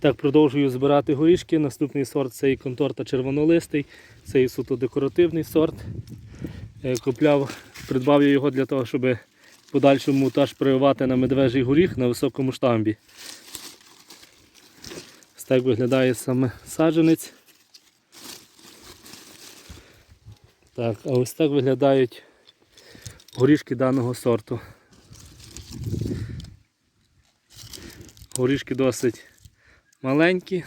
Так, продовжую збирати горішки. Наступний сорт це і конторта червонолистий, це і суто декоративний сорт. Е, Купляв, придбав я його для того, щоб подальшому теж прививати на медвежий горіх на високому штамбі. Ось так виглядає саме саджанець. Так, а ось так виглядають горішки даного сорту. Горішки досить маленькі.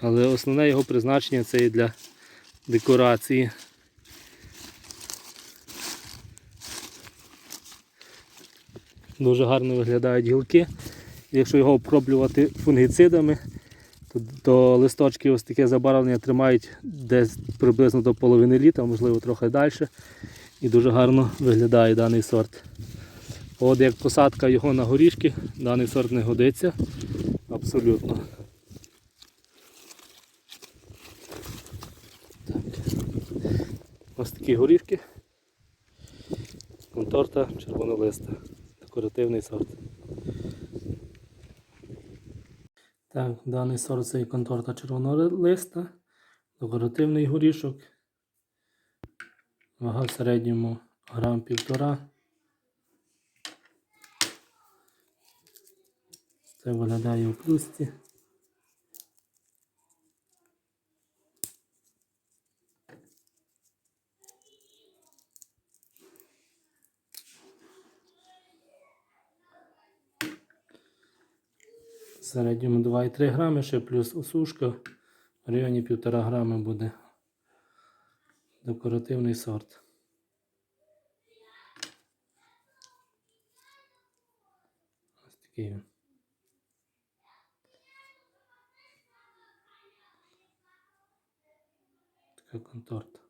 Але основне його призначення це і для декорації. Дуже гарно виглядають гілки. Якщо його оброблювати фунгіцидами, то, то листочки ось таке забарвлення тримають десь приблизно до половини літа, можливо трохи далі. І дуже гарно виглядає даний сорт. От як посадка його на горішки, даний сорт не годиться абсолютно. Так. Ось такі горішки. Конторта червонолиста. Декоративний сорт. Так, даний сорт це і конторта червонолиста, декоративний горішок. Вага в середньому грам півтора. Це виглядає у плюсці. В середньому 2,3 грами, ще плюс осушка. В районі 1,5 грами буде декоративний сорт. Ось такий він. Така конторта.